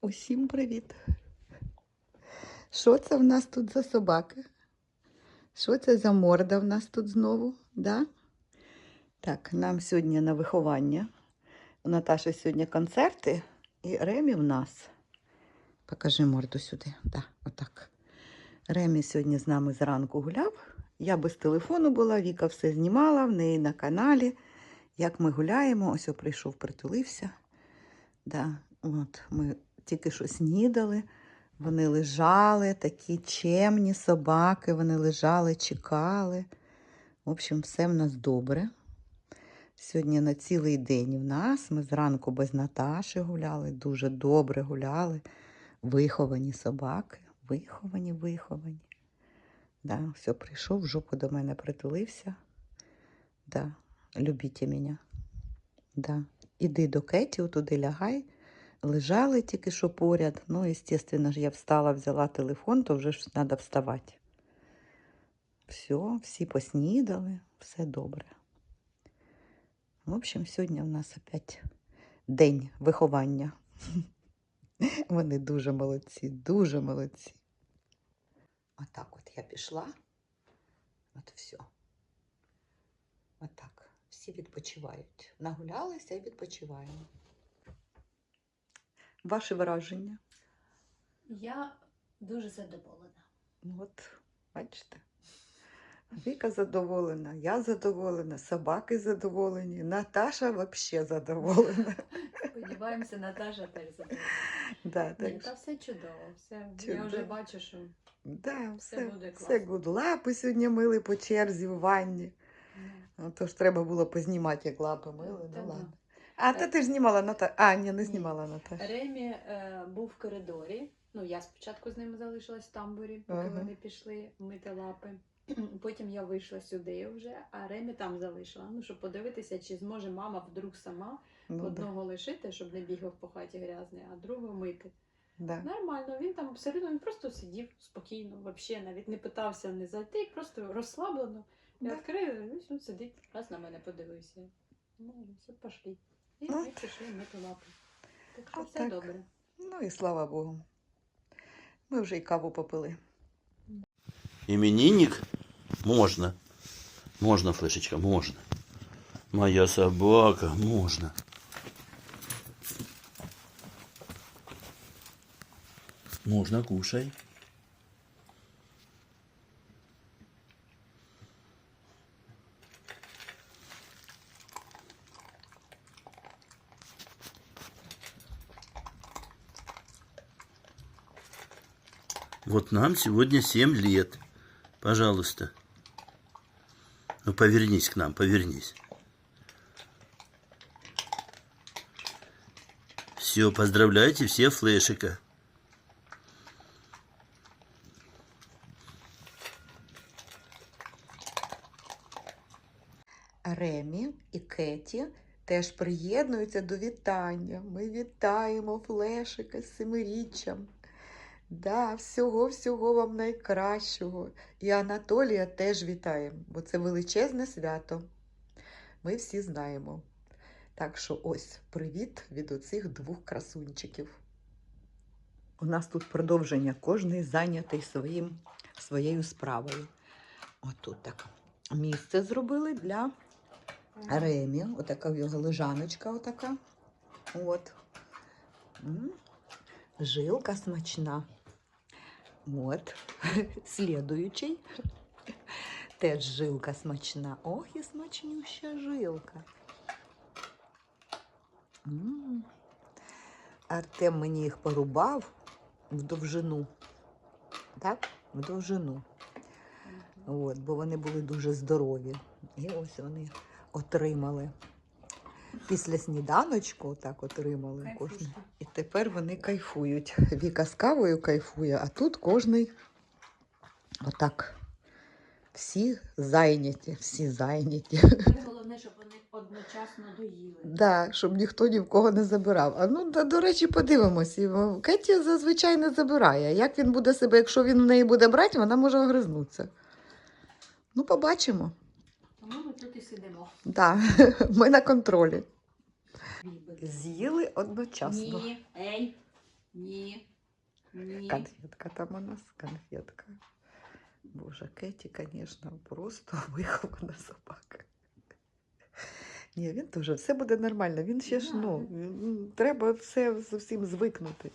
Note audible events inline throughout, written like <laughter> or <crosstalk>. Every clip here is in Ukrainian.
Усім привіт. Що це в нас тут за собаки? Що це за морда в нас тут знову? Да? Так, нам сьогодні на виховання. У Наташі сьогодні концерти і Ремі в нас. Покажи морду сюди. Да, отак. Ремі сьогодні з нами зранку гуляв. Я без телефону була, Віка все знімала в неї на каналі. Як ми гуляємо, ось прийшов, притулився. Да, от, ми тільки що снідали. Вони лежали, такі чемні собаки, вони лежали, чекали. В общем, все в нас добре. Сьогодні на цілий день в нас. Ми зранку без Наташі гуляли, дуже добре гуляли. Виховані собаки, виховані, виховані. Да, все, прийшов, в жопу до мене притулився. Да, любіть мене. Да. Іди до Кеті, туди лягай. Лежали тільки що поряд. Ну, звісно ж, я встала, взяла телефон, то вже ж треба вставати. Все, всі поснідали, все добре. В общем, сьогодні у нас опять день виховання. <laughs> Вони дуже молодці, дуже молодці. Отак от я пішла. От все. Отак. Всі відпочивають. Нагулялися і відпочиваємо. Ваше враження? Я дуже задоволена. Ну, От, бачите. Віка задоволена, я задоволена, собаки задоволені, Наташа взагалі задоволена. <laughs> Сподіваємося, Наташа теж задоволена. Да, Ні, та все чудово. Все, я вже бачу, що да, все все, буде все класно. гуд. Лапи сьогодні мили по черзі в ванні. ну, Ну, то ж треба було познімати, як лапи мили. Ну, ладно. А, та ти ж знімала Наташа. А, ні, не Ні. знімала Наташа. Ремі е, був в коридорі. Ну, я спочатку з ними залишилась в тамбурі, поки Ага. вони пішли мити лапи. <clears throat> Потім я вийшла сюди вже, а Ремі там залишила. Ну, щоб подивитися, чи зможе мама вдруг сама Ну, да, одного лишити, щоб не бігав по хаті грязний, а другого мити. да. Нормально, він там абсолютно він просто сидів спокійно, взагалі навіть не питався не зайти, просто розслаблено. Я Да. відкрила, і ось він сидить, раз на мене подивився. Ну, все, пошли. І Ну. ми пішли мити лапи. Так що Отак. все добре. Ну і слава Богу. Ми вже й каву попили. Именинник? Можно. Можно, флешечка, можно. Моя собака, можно. Можно, кушай. Вот нам сегодня 7 лет. Пожалуйста. Ну, повернись к нам, повернись. Все, поздравляйте все флешика. Ремі і Кеті теж приєднуються до вітання. Ми вітаємо Флешика з семиріччям. Да, всього-всього вам найкращого. І Анатолія теж вітаємо, бо це величезне свято. Ми всі знаємо. Так що ось привіт від оцих двох красунчиків. У нас тут продовження, кожний зайнятий своїм, своєю справою. Отут так місце зробили для Ремі, отака в його лежаночка, отака. От. Жилка смачна. От. <laughs> Слідуючий. Теж жилка смачна. Ох, і смачнюща жилка. М. Артем мені їх порубав в довжину. Так? В довжину. От, бо вони були дуже здорові. І ось вони отримали. Після сніданочку так отримали кожен. І тепер вони кайфують. Віка з кавою кайфує, а тут кожний отак. Всі зайняті, всі зайняті. Головне, щоб вони одночасно доїли. Да, щоб ніхто ні в кого не забирав. А ну, да, до речі, подивимось. Кеті зазвичай не забирає. Як він буде себе, якщо він в неї буде брати, вона може огризнутися. Ну, побачимо. Тому ми тут і сидимо. Да, <laughs> ми на контролі. З'їли одночасно. Ні, ей, Ні. Ні. Конфетка там у нас, конфетка. Боже, Кеті, звісно, просто <laughs> вихована собака. Ні, він теж все буде нормально. Він ще ж, ну, треба все з усім звикнути.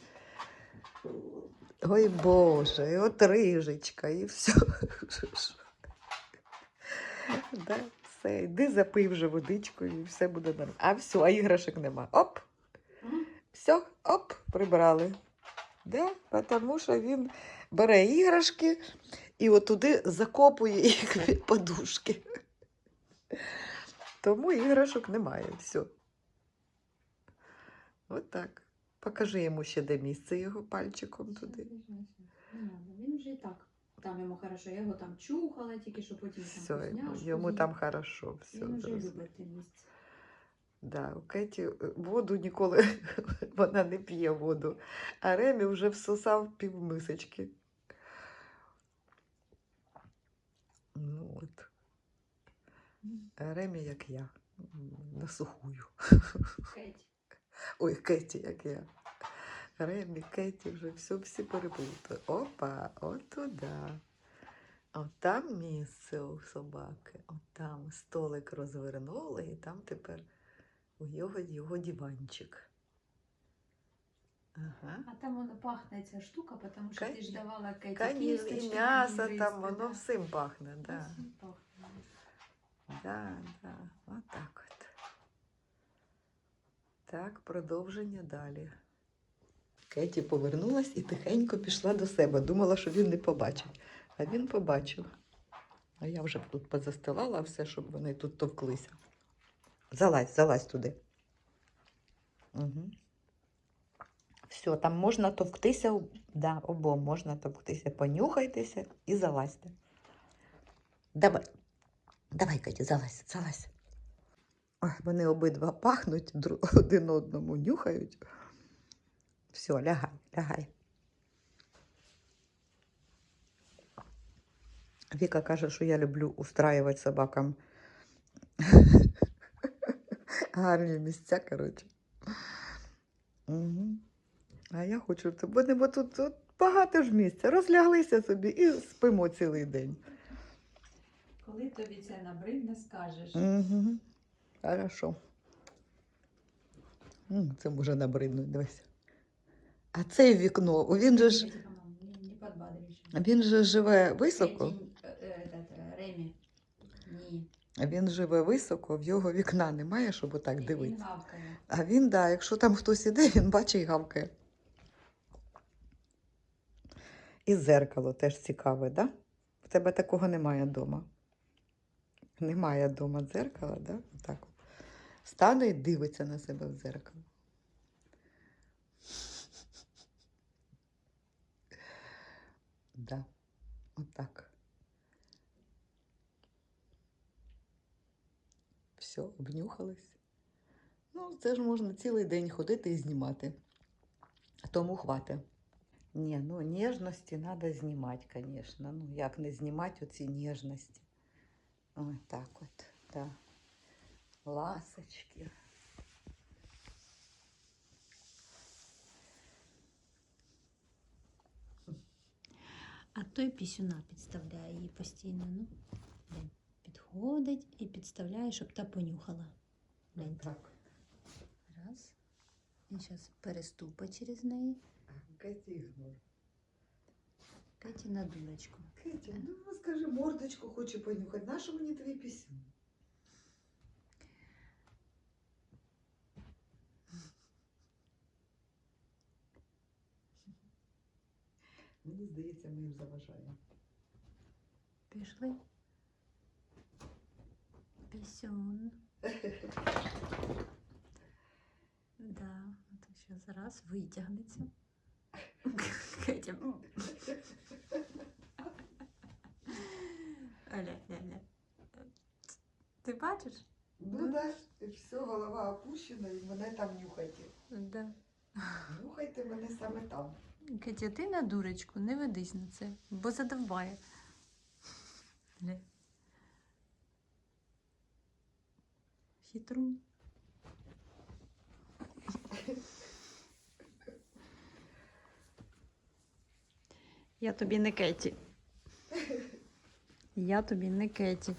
Ой Боже, і от рижечка, і все. <laughs> <laughs> Да, все, йди запий вже водичкою, і все буде нормально. А все, а іграшок нема. Оп! Все, оп, прибрали. Да? Тому що він бере іграшки і отуди закопує їх <laughs> від подушки. Тому іграшок немає. Все. От так. Покажи йому ще де місце його пальчиком туди. Він вже і так. Там йому хорошо, я його там чухала, тільки що потім там Все, вкусняшку йому там хорошо. Все, Він вже любить те місце. Да, у Кеті е, воду ніколи <laughs> вона не п'є воду, а Ремі вже всосав півмисочки. Ну от. А Ремі, як я, м, на сухую. Кеті. <laughs> Ой, Кеті, як я. Ремі, Кеті вже все всі переплутали. Опа, от туди. От там місце у собаки. От там столик розвернули, і там тепер у його, його диванчик. Ага. А там воно пахне ця штука, тому що ти ж давала Конечно, і м'ясо там, воно да. всім пахне, да. Всім пахне. Да, да. От так от. Так, продовження далі. Кеті повернулась і тихенько пішла до себе. Думала, що він не побачить. А він побачив. А я вже тут позастилала все, щоб вони тут товклися. Залазь, залазь туди. Угу. Все, там можна товктися, да, обом можна товктися. Понюхайтеся і залазьте. Давай. Давай, Кеті, залазь, залазь. Ой, вони обидва пахнуть, <laughs> один одному нюхають. Все, лягай, лягай. Віка каже, що я люблю устраювати собакам <laughs> гарні місця, коротше. Угу. А я хочу, щоб бо тут, тут багато ж місця. Розляглися собі і спимо цілий день. Коли тобі це набридне, скажеш. Угу. Хорошо. Це може набриднуть, дивись. А це вікно, він же ж, він же живе високо. Е, е, е. Ні. Він живе високо, в його вікна немає, щоб отак дивитися. А він, да, якщо там хтось іде, він бачить гавкає. І зеркало теж цікаве, да? В тебе такого немає вдома. Немає вдома дзеркала, да? Так. от. Стане і дивиться на себе в дзеркало. Да. Отак. Все, обнюхались. Ну, це ж можна цілий день ходити і знімати. Тому хватить. Ні, ну ніжності треба знімати, звісно. Ну, як не знімати оці ніжності. Ось так от, да. Ласочки. А той пісюна підставляє її постійно. Ну, підходить і підставляє, щоб та понюхала. Глянь, Так. раз. І зараз переступить через неї. Кеті на дурочку. Кеті, ну скажи, мордочку хочу понюхати. Нащо мені твій пісюн? Мені здається, ми їм заважаємо. Пішли. Пісюн. <laughs> Да, от ще зараз витягнеться. <laughs> Кетя. <laughs> Оля, ля-ля. Ти бачиш? Ну да, все, голова опущена, і мене там нюхайте. Да. Нюхайте мене саме там. Кетя, ти на дурочку, не ведись на це, бо задовбає. Хитрун. Я тобі не Кеті. Я тобі не Кеті.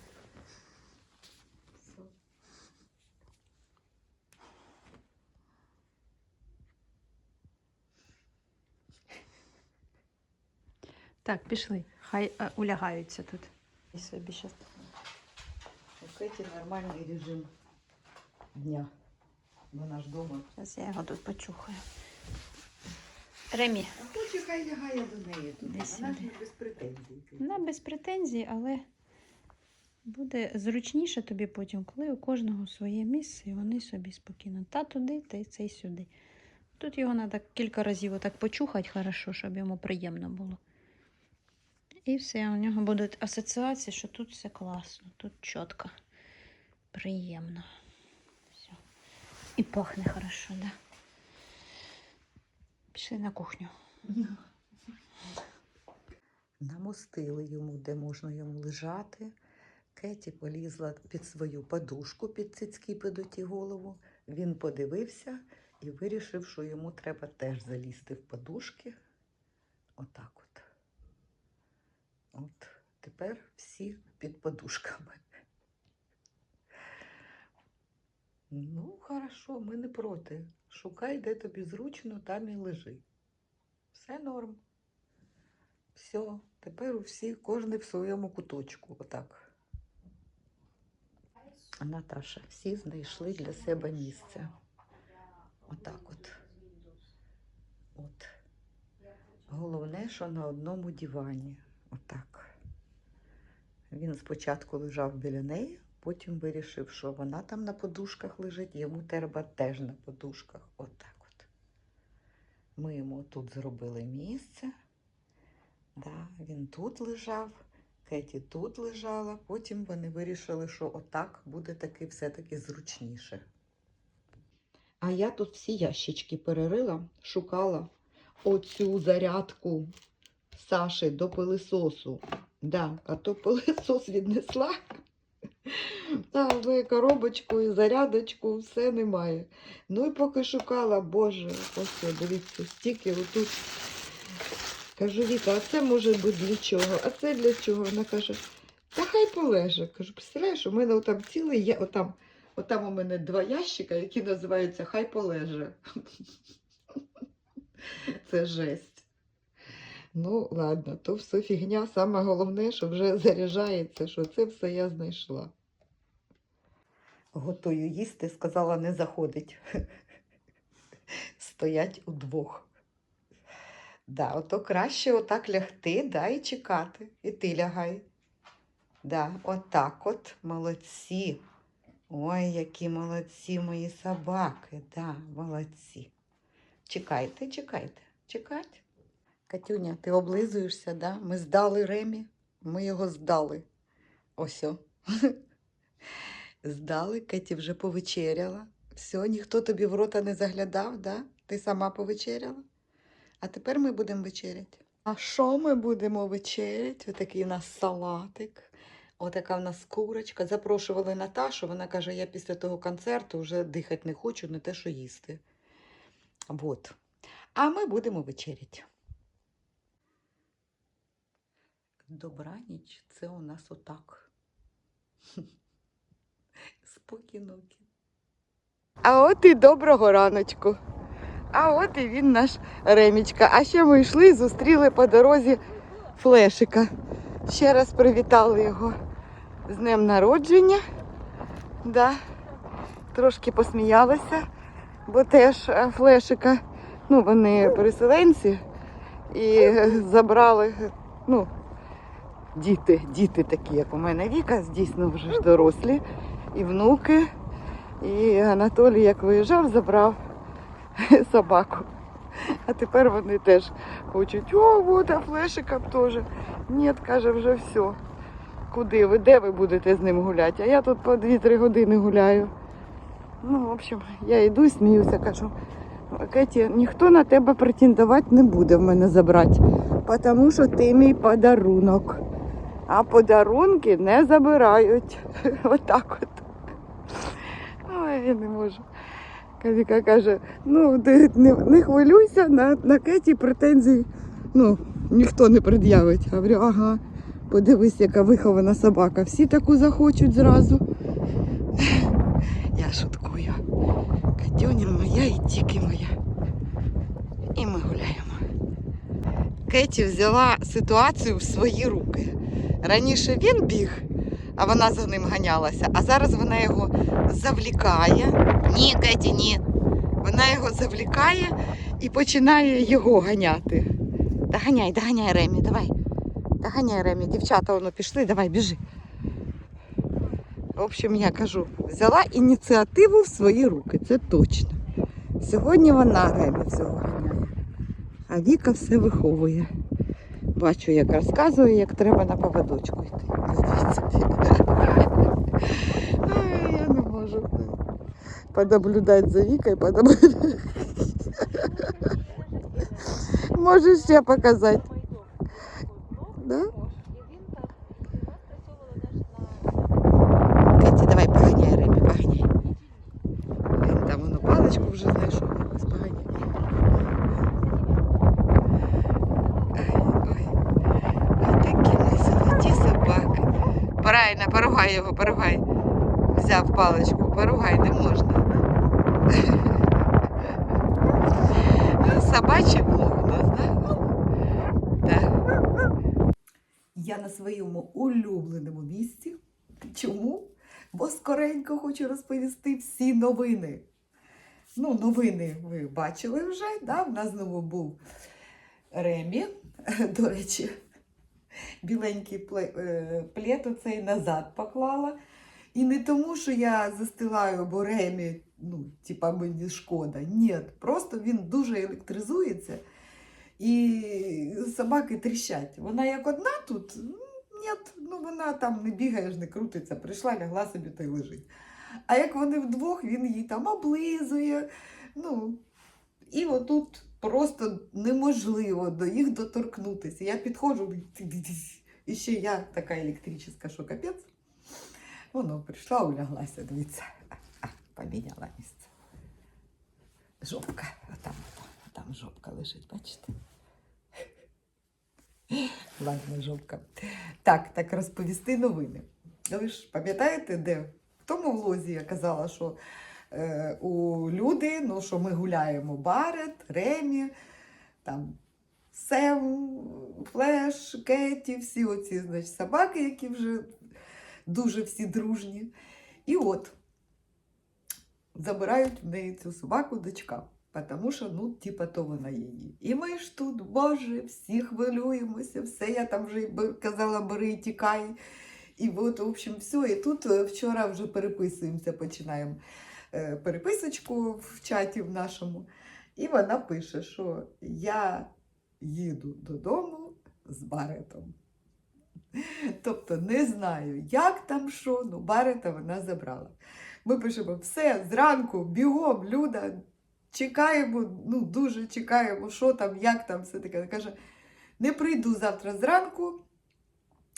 Так, пішли. Хай е, улягаються тут. І собі щас. У Кеті нормальний режим дня. Вона ж вдома. Зараз я його тут почухаю. Ремі. А хоче, хай лягає до неї туди. Десь Вона ж не без претензій. Вона без претензій, але буде зручніше тобі потім, коли у кожного своє місце, і вони собі спокійно. Та туди, та й цей сюди. Тут його треба кілька разів отак почухати хорошо, щоб йому приємно було. І все, у нього будуть асоціації, що тут все класно, тут чітко, приємно. Все. І пахне хорошо, да? Пішли на кухню. Намостили йому, де можна йому лежати. Кеті полізла під свою подушку, під цицьки під оті голову. Він подивився і вирішив, що йому треба теж залізти в подушки. Отак от. Тепер всі під подушками. Ну, хорошо, ми не проти. Шукай, де тобі зручно, там і лежи. Все норм. Все, тепер усі, кожен в своєму куточку. Отак. Наташа, всі знайшли для себе місце. Отак от. От. Головне, що на одному дивані. Отак. Він спочатку лежав біля неї, потім вирішив, що вона там на подушках лежить, йому треба теж на подушках. Отак от. Ми йому тут зробили місце. Да, він тут лежав, Кеті тут лежала. Потім вони вирішили, що отак буде таки все-таки зручніше. А я тут всі ящички перерила, шукала оцю зарядку Саші до пилисосу. Да, а то пилисос віднесла. Та вже коробочку і зарядочку, все немає. Ну і поки шукала, боже, ось дивіться, стільки отут. Кажу, Віка, а це може бути для чого? А це для чого? Вона каже, та хай полеже. Кажу, представляєш, у мене там цілий є, отам, отам у мене два ящика, які називаються Хай полеже. Це жесть. Ну, ладно, то все фігня. Саме головне, що вже заряджається, що це все я знайшла. Готую їсти, сказала, не заходить. Стоять удвох. Да, ото краще отак лягти, да, і чекати. І ти лягай. Да, отак от молодці. Ой, які молодці мої собаки. Да, молодці. Чекайте, чекайте, чекайте. Катюня, ти облизуєшся, да? Ми здали Ремі, ми його здали. Ось. <laughs> Здали, Кеті вже повечеряла. Все, ніхто тобі в рота не заглядав, да? Ти сама повечеряла? А тепер ми будемо вечеряти. А що ми будемо вечеряти? Отакий у нас салатик. Отака в нас курочка. Запрошували Наташу. Вона каже, я після того концерту вже дихати не хочу, не те, що їсти. Вот. А ми будемо вечеряти. Добраніч, це у нас отак. <laughs> Спокійнокі. А от і доброго раночку. А от і він наш Ремічка. А ще ми йшли і зустріли по дорозі Флешика. Ще раз привітали його з днем народження. Да. Трошки посміялися, бо теж е, Флешика, ну, вони переселенці і е, забрали, ну, діти, діти такі, як у мене Віка, дійсно вже ж дорослі, і внуки. І Анатолій, як виїжджав, забрав <laughs> собаку. А тепер вони теж хочуть, о, вот, а флешика теж. Ні, каже, вже все. Куди ви? Де ви будете з ним гуляти? А я тут по 2-3 години гуляю. Ну, в общем, я йду сміюся, кажу. Кеті, ніхто на тебе претендувати не буде в мене забрати, тому що ти мій подарунок. А подарунки не забирають. <laughs> Отак от. Ой, я не можу. Віка каже, ну ти не, не хвилюйся, на, на Кеті претензій. Ну, ніхто не пред'явить. Говорю, ага, подивись, яка вихована собака. Всі таку захочуть зразу. Я шуткую. Катюня моя і тільки моя. І ми гуляємо. Кеті взяла ситуацію в свої руки. Раніше він біг, а вона за ним ганялася, а зараз вона його завлікає. Ні, Кеті, ні. Вона його завлікає і починає його ганяти. Доганяй, доганяй, Ремі, давай. Доганяй, Ремі. Дівчата воно пішли, давай, біжи. В общем, я кажу, взяла ініціативу в свої руки, це точно. Сьогодні вона Ремі всього ганяє, а Віка все виховує. Бачу, як розказує, як треба на поводочку йти. Дивіться. Ай, Я не можу. Подоблюдати за Вікою, подоблюдати. Можеш ще показати. Правильно, поругай його, поругай. Взяв паличку, поругай, не можна. Собачий блог у нас? Так. Я на своєму улюбленому місці. Чому? Бо скоренько хочу розповісти всі новини. Ну, новини ви бачили вже, да? в нас знову був Ремі. До речі, біленький е, плед оцей назад поклала. І не тому, що я застилаю, бо Ремі, ну, типа мені шкода. Ні, просто він дуже електризується. І собаки тріщать. Вона як одна тут, ні, ну вона там не бігає, ж не крутиться, прийшла, лягла собі та й лежить. А як вони вдвох, він її там облизує. Ну, і отут просто неможливо до їх доторкнутися. Я підходжу, і ще я така електрична, що капець. Воно прийшла, уляглася, дивіться, поміняла місце. Жопка, там, там жопка лежить, бачите? Ладно, жопка. Так, так розповісти новини. Ви ж пам'ятаєте, де? В тому влозі я казала, що е, у люди, ну, що ми гуляємо Барет, Ремі, там Сем, Флеш, Кеті, всі оці значить, собаки, які вже дуже всі дружні. І от забирають в неї цю собаку дочка. Тому що, ну, типа, то вона її. І ми ж тут, Боже, всі хвилюємося, все, я там вже казала, бери і тікай. І от, в общем, все. І тут е, вчора вже переписуємося, починаємо переписочку в чаті в нашому. І вона пише, що я їду додому з Баретом. Тобто не знаю, як там що, ну Барета вона забрала. Ми пишемо все зранку, бігом, Люда, чекаємо, ну дуже чекаємо, що там, як там, все таке. Каже, не прийду завтра зранку,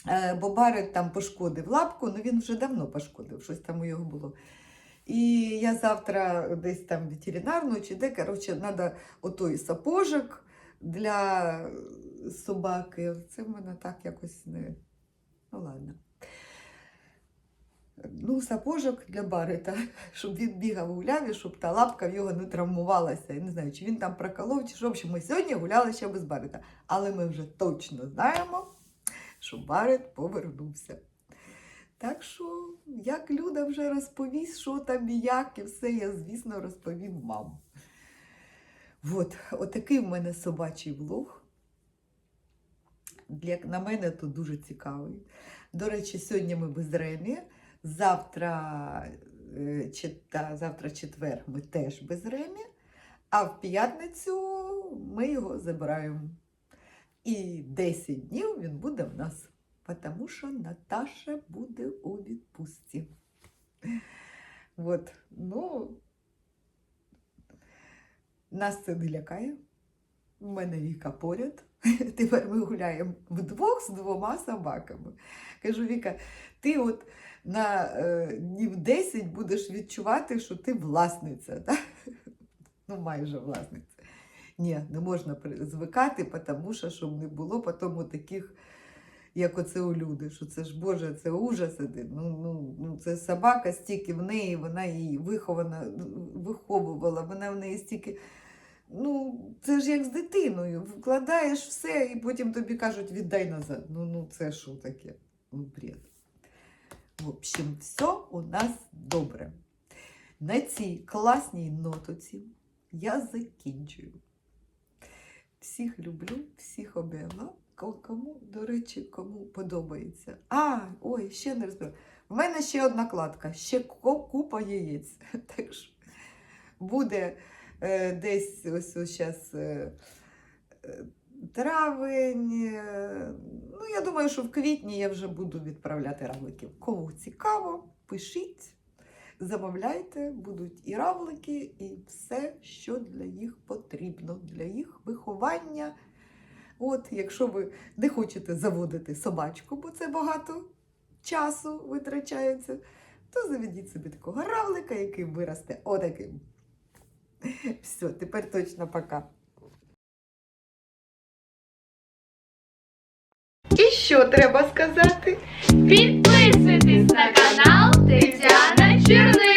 е, бо Барет там пошкодив лапку, ну він вже давно пошкодив, щось там у його було. І я завтра десь там ветеринарну чи де, коротше, треба отой сапожок для собаки. Це в мене так якось не. Ну ладно. Ну, сапожок для Барита, щоб <laughs> він бігав у ляві, щоб та лапка в його не травмувалася. Я не знаю, чи він там проколов, чи що. В общем, ми сьогодні гуляли ще без Барита. Але ми вже точно знаємо, що Барит повернувся. Так що, як Люда вже розповість, що там і як, і все, я, звісно, розповім вам. От, отакий в мене собачий влог. Як на мене, то дуже цікавий. До речі, сьогодні ми без Ремі. Завтра, е, та, завтра четвер ми теж без Ремі, а в п'ятницю ми його забираємо. І 10 днів він буде в нас, тому що Наташа буде у відпустці. От, ну, нас це не лякає. У мене Віка поряд. <laughs> Тепер ми гуляємо вдвох з двома собаками. Кажу, Віка, ти от на е, днів 10 будеш відчувати, що ти власниця. Да? Ну, майже власниця. Ні, не можна звикати, тому що щоб не було потім таких, як оце у люди, що це ж Боже, це ужас один. Ну, ну, ну, це собака стільки в неї, вона її вихована, виховувала, вона в неї стільки. Ну, це ж як з дитиною. Вкладаєш все, і потім тобі кажуть, віддай назад. Ну, ну це що таке? Ну, бред. В общем, все у нас добре. На цій класній нотоці я закінчую. Всіх люблю, всіх обіймаю. Ко- Кому, до речі, кому подобається. А, ой, ще не розповів. В мене ще одна кладка, ще купа яєць. <laughs> Так що буде е, десь ось зараз е, е, травень. е, ну, я думаю, що в квітні я вже буду відправляти равликів. Кому цікаво, пишіть. Замовляйте, будуть і равлики, і все, що для їх потрібно, для їх виховання. От, якщо ви не хочете заводити собачку, бо це багато часу витрачається, то заведіть собі такого равлика, який виросте отаким. Все, тепер точно пока. І що треба сказати? Підписуйтесь на канал Тетяна Черниш.